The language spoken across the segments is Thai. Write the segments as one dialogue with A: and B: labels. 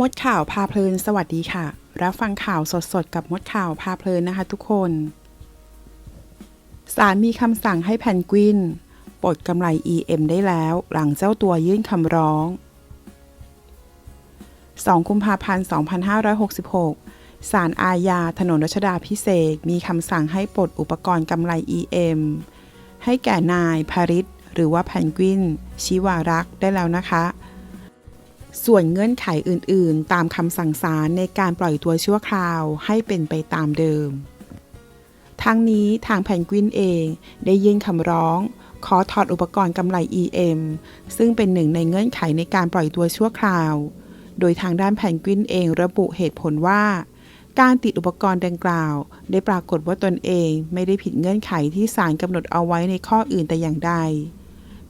A: มดข่าวพาเพลิน สวัสดีค่ะ รับฟังข่าวสดๆ กับมดข่าวพาเพลินนะคะทุกคน ศาลมีคำสั่งให้แพนกวินปลดกำไร EM ได้แล้ว หลังเจ้าตัวยื่นคำร้อง 2 กุมภาพันธ์ 2566 ศาลอาญาถนนรัชดาพิเศษมีคำสั่งให้ปลดอุปกรณ์กำไร EM ให้แก่นายพาริศหรือว่าแพนกวิน ชิวารักษ์ได้แล้วนะคะ ส่วนเงื่อนไขอื่นๆ ตามคำสั่งศาลในการปล่อยตัวชั่วคราวให้เป็นไปตามเดิม ทั้งนี้ทางแพนกวินเองได้ยื่นคำร้อง ขอถอดอุปกรณ์กำไร EM ซึ่งเป็นหนึ่งในเงื่อนไขในการปล่อยตัวชั่วคราว โดยทางด้านแพนกวินเองระบุเหตุผลว่า การติดอุปกรณ์ดังกล่าว ได้ปรากฏว่าตนเองไม่ได้ผิดเงื่อนไขที่ศาลกำหนดเอาไว้ในข้ออื่นแต่อย่างใด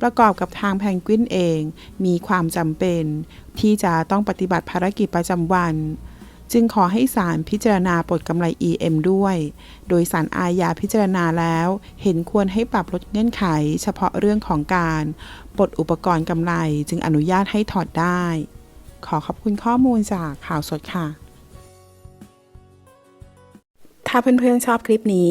A: ประกอบกับทางแพนกวินเอง มีความจำเป็น ที่จะต้องปฏิบัติภารกิจประจำวัน จึงขอให้ศาลพิจารณาปลดกำไร EM ด้วย โดยศาลอาญาพิจารณาแล้ว เห็นควรให้ปรับลดเงื่อนไข เฉพาะเรื่องของการปลดอุปกรณ์กำไรจึงอนุญาตให้ถอดได้ ขอขอบคุณข้อมูลจากข่าวสดค่ะ ถ้าเพื่อนๆชอบคลิปนี้